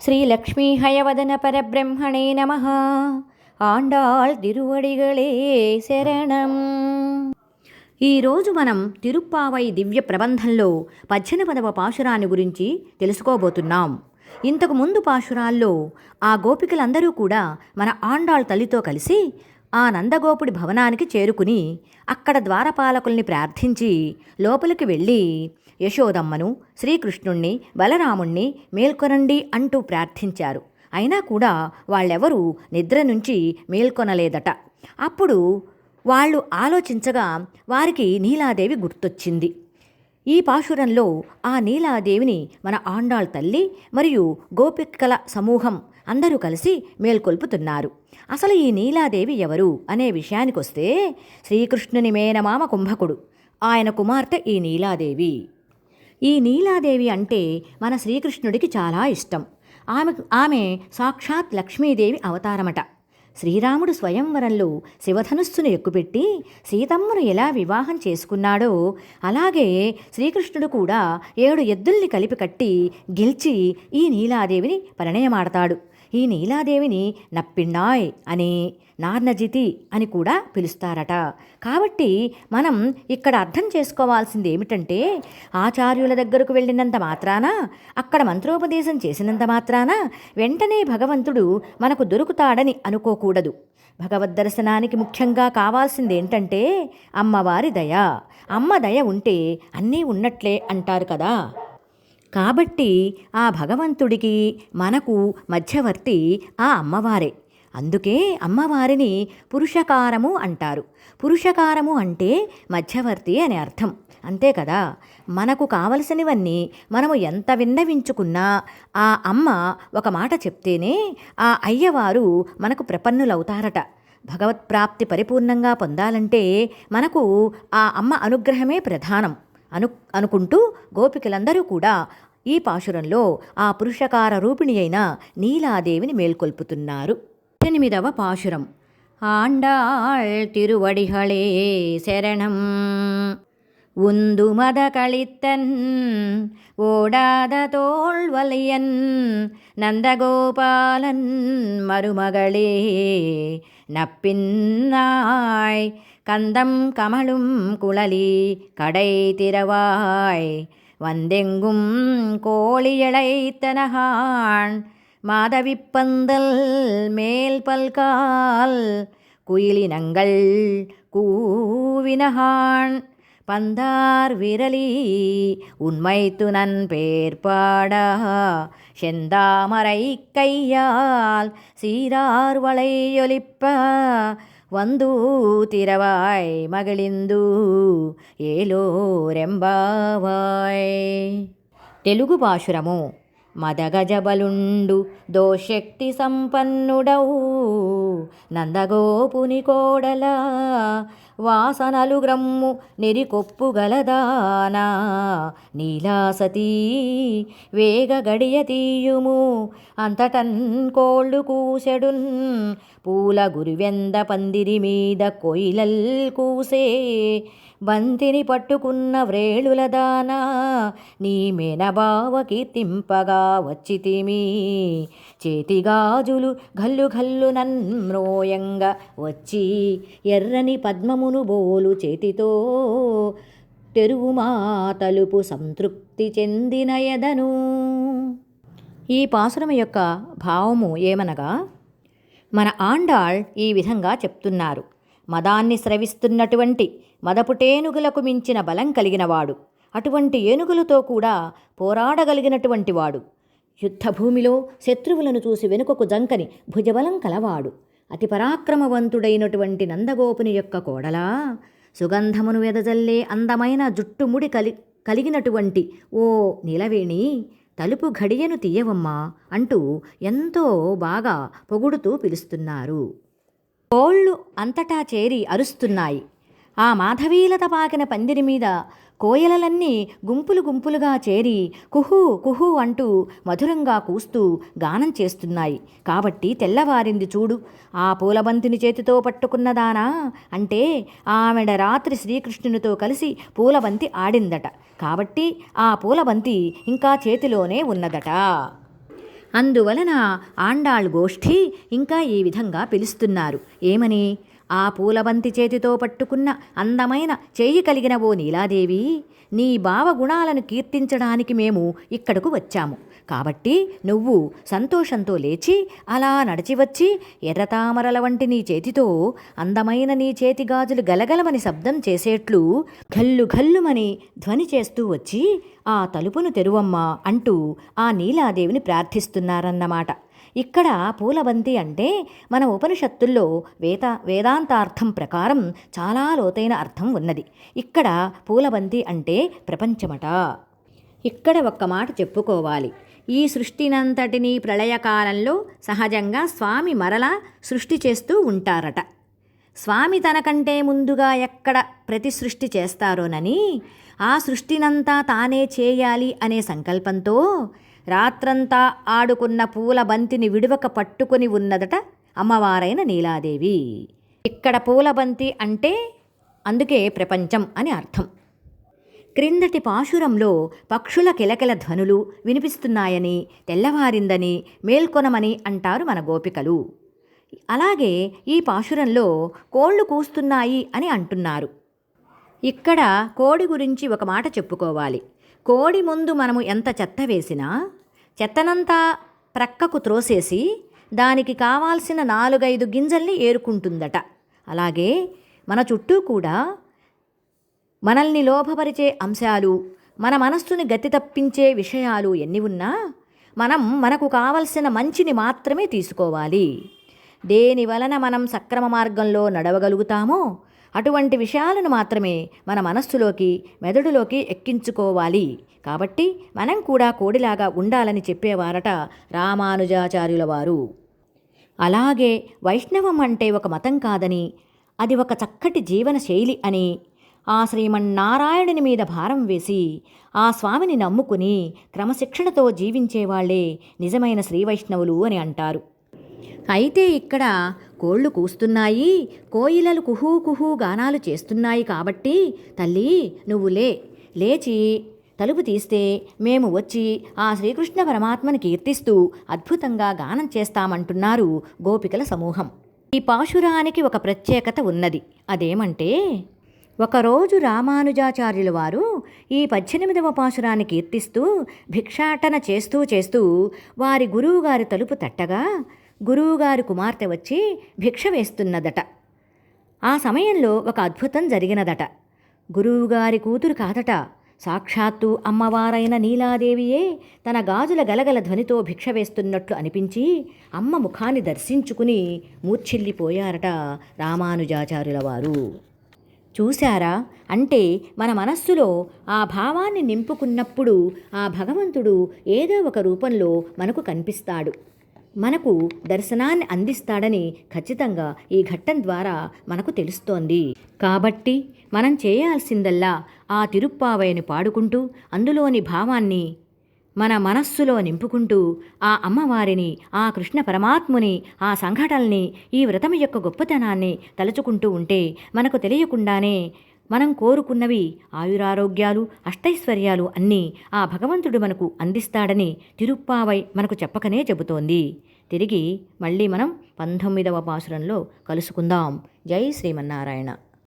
శ్రీలక్ష్మీహయవదన పరబ్రహ్మణే నమ ఆండాళ్ తిరువడిగళే శరణం ఈరోజు మనం తిరుప్పావై దివ్య ప్రబంధంలో పద్దెనిమిదవ పాశురాన్ని గురించి తెలుసుకోబోతున్నాం. ఇంతకు ముందు పాశురాల్లో ఆ గోపికలందరూ కూడా మన ఆండాళ్ తల్లితో కలిసి ఆ నందగోపుడి భవనానికి చేరుకుని అక్కడ ద్వారపాలకుల్ని ప్రార్థించి లోపలికి వెళ్ళి యశోదమ్మను శ్రీకృష్ణుణ్ణి బలరాముణ్ణి మేల్కొనండి అంటూ ప్రార్థించారు. అయినా కూడా వాళ్ళెవరూ నిద్ర నుంచి మేల్కొనలేదట. అప్పుడు వాళ్ళు ఆలోచించగా వారికి నీలాదేవి గుర్తొచ్చింది. ఈ పాశురంలో ఆ నీలాదేవిని మన ఆండాళ్ తల్లి మరియు గోపికల సమూహం అందరూ కలిసి మేల్కొల్పుతున్నారు. అసలు ఈ నీలాదేవి ఎవరు అనే విషయానికొస్తే శ్రీకృష్ణుని మేనమామ కుంభకుడు ఆయన కుమార్తె ఈ నీలాదేవి. ఈ నీలాదేవి అంటే మన శ్రీకృష్ణుడికి చాలా ఇష్టం. ఆమె ఆమె సాక్షాత్ లక్ష్మీదేవి అవతారమట. శ్రీరాముడు స్వయంవరంలో శివధనుస్సును ఎక్కుపెట్టి సీతమ్మను ఎలా వివాహం చేసుకున్నాడో అలాగే శ్రీకృష్ణుడు కూడా ఏడు ఎద్దుల్ని కలిపి కట్టి గెలిచి ఈ నీలాదేవిని పరిణయమాడతాడు. ఈ నీలాదేవిని నప్పిండాయ్ అని నార్నజితి అని కూడా పిలుస్తారట. కాబట్టి మనం ఇక్కడ అర్థం చేసుకోవాల్సింది ఏమిటంటే ఆచార్యుల దగ్గరకు వెళ్ళినంత మాత్రాన అక్కడ మంత్రోపదేశం చేసినంత మాత్రాన వెంటనే భగవంతుడు మనకు దొరుకుతాడని అనుకోకూడదు. భగవద్ దర్శనానికి ముఖ్యంగా కావాల్సింది ఏంటంటే అమ్మవారి దయ. అమ్మ దయ ఉంటే అన్నీ ఉన్నట్లే అంటారు కదా. కాబట్టి ఆ భగవంతుడికి మనకు మధ్యవర్తి ఆ అమ్మవారే. అందుకే అమ్మవారిని పురుషకారము అంటారు. పురుషకారము అంటే మధ్యవర్తి అని అర్థం. అంతే కదా? మనకు కావలసినవన్నీ మనము ఎంత విన్నవించుకున్నా ఆ అమ్మ ఒక మాట చెప్తేనే ఆ అయ్యవారు మనకు ప్రపన్నులవుతారట. భగవత్ప్రాప్తి పరిపూర్ణంగా పొందాలంటే మనకు ఆ అమ్మ అనుగ్రహమే ప్రధానం. అను అనుకుంటూ గోపికలందరూ కూడా ఈ పాశురంలో ఆ పురుషకార రూపిణి అయిన నీలాదేవిని మేల్కొల్పుతున్నారు ఎనిమిదవ పాశురం ఆండాళ్ తిరువడిహళే శరణం உந்து மத கழித்தன் ஓடாத தோல்வலையன் நந்தகோபாலன் மருமகளே நப்பின்னாய் கந்தம் கமலும் குழலி கடை திறவாய். வந்தெங்கும் கோழியழைத்தனகான் மாதவிப்பந்தல் மேல் பல்கால். குயிலினங்கள் கூவினகான். பந்தார் விரலி உண்மை துணன் பேர்பாடா. செந்தாமரை கையால் சீரார் வளையொலிப்ப. వందు తిరవాయ్ మగిళిందు ఏలోరెంబావాయ్. తెలుగు భాషురము మదగజబలుండు దోశక్తి సంపన్నుడవు నందగోపుని కోడల వాసనలు గ్రమ్ము నెరికొప్పుగలదానా నీలాసతీ వేగ గడియ తీయుము అంతటన్ కోళ్ళు కూసెడున్. పూల గురివెంద పందిరి మీద కొయిలల్ కూసే బంతిని పట్టుకున్న వ్రేళుల దానా. నీ మేనబావ కీర్తింపగా వచ్చితిమి చేతిగాజులు గల్లు గల్లు నన్మ్రోయంగా వచ్చి ఎర్రని పద్మము పద్మమును బోలు చేతితో తెరువుమా తలుపు సంతృప్తి చెందిన ఎదను. ఈ పాసురం యొక్క భావము ఏమనగా మన ఆండాళ్ ఈ విధంగా చెప్తున్నారు. మదాన్ని స్రవిస్తున్నటువంటి మదపుటేనుగులకు మించిన బలం కలిగినవాడు. అటువంటి ఏనుగులతో కూడా పోరాడగలిగినటువంటి వాడు. యుద్ధభూమిలో శత్రువులను చూసి వెనుకకు జంకని భుజబలం కలవాడు. అతి పరాక్రమవంతుడైనటువంటి నందగోపుని యొక్క కోడలా సుగంధమును వెదజల్లే అందమైన జుట్టుముడి కలి కలిగినటువంటి ఓ నిలవేణి తలుపు ఘడియను తీయవమ్మా అంటూ ఎంతో బాగా పొగుడుతూ పిలుస్తున్నారు. కోళ్ళు అంతటా చేరి అరుస్తున్నాయి. ఆ మాధవీలత పాకిన పందిరి మీద కోయలలన్నీ గుంపులు గుంపులుగా చేరి కుహూ కుహు అంటూ మధురంగా కూస్తూ గానం చేస్తున్నాయి. కాబట్టి తెల్లవారింది చూడు. ఆ పూలబంతిని చేతితో పట్టుకున్నదానా అంటే ఆమెడ రాత్రి శ్రీకృష్ణునితో కలిసి పూలబంతి ఆడిందట. కాబట్టి ఆ పూలబంతి ఇంకా చేతిలోనే ఉన్నదట. అందువలన ఆండాళ్ గోష్ఠి ఇంకా ఈ విధంగా పిలుస్తున్నారు. ఏమని? ఆ పూలబంతి చేతితో పట్టుకున్న అందమైన చేయి కలిగిన ఓ నీలాదేవి నీ భావగుణాలను కీర్తించడానికి మేము ఇక్కడకు వచ్చాము. కాబట్టి నువ్వు సంతోషంతో లేచి అలా నడిచి వచ్చి ఎర్రతామరల వంటి నీ చేతితో అందమైన నీ చేతి గాజులు గలగలమని శబ్దం చేసేట్లు ఘల్లు ఘల్లుమని ధ్వని చేస్తూ వచ్చి ఆ తలుపును తెరువమ్మా అంటూ ఆ నీలాదేవిని ప్రార్థిస్తున్నారన్నమాట. ఇక్కడ పూలబంతి అంటే మన ఉపనిషత్తుల్లో వేద వేదాంతార్థం ప్రకారం చాలా లోతైన అర్థం ఉన్నది. ఇక్కడ పూలబంతి అంటే ప్రపంచమట. ఇక్కడ ఒక్క మాట చెప్పుకోవాలి. ఈ సృష్టినంతటినీ ప్రళయకాలంలో సహజంగా స్వామి మరలా సృష్టి చేస్తూ ఉంటారట. స్వామి తనకంటే ముందుగా ఎక్కడ ప్రతి సృష్టి చేస్తారోనని ఆ సృష్టినంతా తానే చేయాలి అనే సంకల్పంతో రాత్రంతా ఆడుకున్న పూల బంతిని విడువక పట్టుకుని ఉన్నదట అమ్మవారైన నీలాదేవి. ఇక్కడ పూలబంతి అంటే అందుకే ప్రపంచం అని అర్థం. క్రిందటి పాశురంలో పక్షుల కిలకిల ధ్వనులు వినిపిస్తున్నాయని తెల్లవారిందని మేల్కొనమని అంటారు మన గోపికలు. అలాగే ఈ పాశురంలో కోళ్ళు కూస్తున్నాయి అని అంటున్నారు. ఇక్కడ కోడి గురించి ఒక మాట చెప్పుకోవాలి. కోడి ముందు మనము ఎంత చెత్త వేసినా చెత్తనంతా ప్రక్కకు త్రోసేసి దానికి కావాల్సిన నాలుగైదు గింజల్ని ఏరుకుంటుందట. అలాగే మన చుట్టూ కూడా మనల్ని లోభపరిచే అంశాలు మన మనస్సుని గతి తప్పించే విషయాలు ఎన్ని ఉన్నా మనం మనకు కావలసిన మంచిని మాత్రమే తీసుకోవాలి. దేని వలన మనం సక్రమ మార్గంలో నడవగలుగుతామో అటువంటి విషయాలను మాత్రమే మన మనస్సులోకి మెదడులోకి ఎక్కించుకోవాలి. కాబట్టి మనం కూడా కోడిలాగా ఉండాలని చెప్పేవారట రామానుజాచార్యుల వారు అలాగే వైష్ణవం అంటే ఒక మతం కాదని అది ఒక చక్కటి జీవన శైలి అని ఆ శ్రీమన్నారాయణుని మీద భారం వేసి ఆ స్వామిని నమ్ముకుని క్రమశిక్షణతో జీవించేవాళ్ళే నిజమైన శ్రీవైష్ణవులు అని అంటారు. అయితే ఇక్కడ కోళ్ళు కూస్తున్నాయి కోయిలలు కుహూ కుహూ గానాలు చేస్తున్నాయి కాబట్టి తల్లి నువ్వు లే లేచి తలుపు తీస్తే మేము వచ్చి ఆ శ్రీకృష్ణ పరమాత్మని కీర్తిస్తూ అద్భుతంగా గానం చేస్తామంటున్నారు గోపికల సమూహం. ఈ పాశురానికి ఒక ప్రత్యేకత ఉన్నది. అదేమంటే ఒకరోజు రామానుజాచార్యుల వారు ఈ పద్దెనిమిదవ పాశురాన్ని కీర్తిస్తూ భిక్షాటన చేస్తూ చేస్తూ వారి గురువుగారి తలుపు తట్టగా గురువుగారి కుమార్తె వచ్చి భిక్ష వేస్తున్నదట. ఆ సమయంలో ఒక అద్భుతం జరిగినదట. గురువుగారి కూతురు కాదట సాక్షాత్తు అమ్మవారైన నీలాదేవియే తన గాజుల గలగల ధ్వనితో భిక్ష వేస్తున్నట్లు అనిపించి అమ్మ ముఖాన్ని దర్శించుకుని మూర్ఛిల్లిపోయారట రామానుజాచార్యుల వారు చూశారా? అంటే మన మనస్సులో ఆ భావాన్ని నింపుకున్నప్పుడు ఆ భగవంతుడు ఏదో ఒక రూపంలో మనకు కనిపిస్తాడు. మనకు దర్శనాన్ని అందిస్తాడని ఖచ్చితంగా ఈ ఘట్టం ద్వారా మనకు తెలుస్తోంది. కాబట్టి మనం చేయాల్సిందల్లా ఆ తిరుప్పావయ్యని పాడుకుంటూ అందులోని భావాన్ని మన మనస్సులో నింపుకుంటూ ఆ అమ్మవారిని ఆ కృష్ణ పరమాత్ముని ఆ సంఘటనల్ని ఈ వ్రతం యొక్క గొప్పతనాన్ని తలుచుకుంటూ ఉంటే మనకు తెలియకుండానే మనం కోరుకున్నవి ఆయురారోగ్యాలు అష్టైశ్వర్యాలు అన్నీ ఆ భగవంతుడు మనకు అందిస్తాడని తిరుప్పావై మనకు చెప్పకనే చెబుతోంది. తిరిగి మళ్ళీ మనం పంతొమ్మిదవ పాసురంలో కలుసుకుందాం. జై శ్రీమన్నారాయణ.